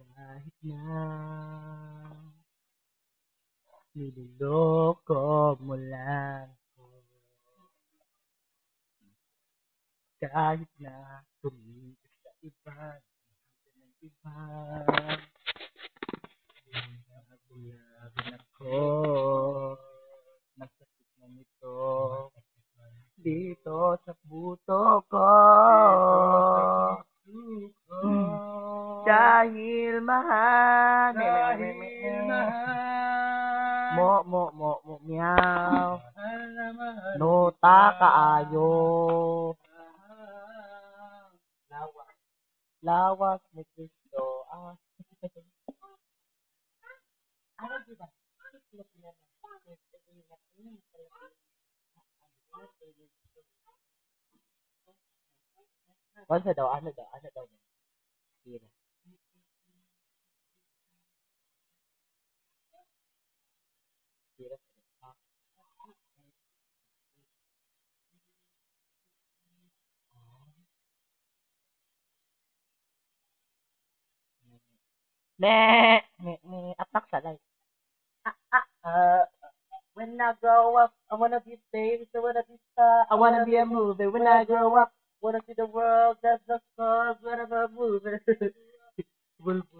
Kahit na niloloko mo lang ako. Kahit na tumingin ka sa iba, ka ng iba. Ako na nito. Dito sa puso ko. Dahil maha mẹ mẹ mẹ mẹ mẹ. Mọ mọ mọ mọ miao no ta ka ayo lawas lawas ni Cristo ah ano ba đầu ăn được đầu ăn được đầu Gì này Me, me, me, atak sa light. Ah, ah, uh, when I grow up, I wanna be famous, I wanna be star, I wanna be a movie. When I grow up, wanna see the world, that's the stars, whatever movie.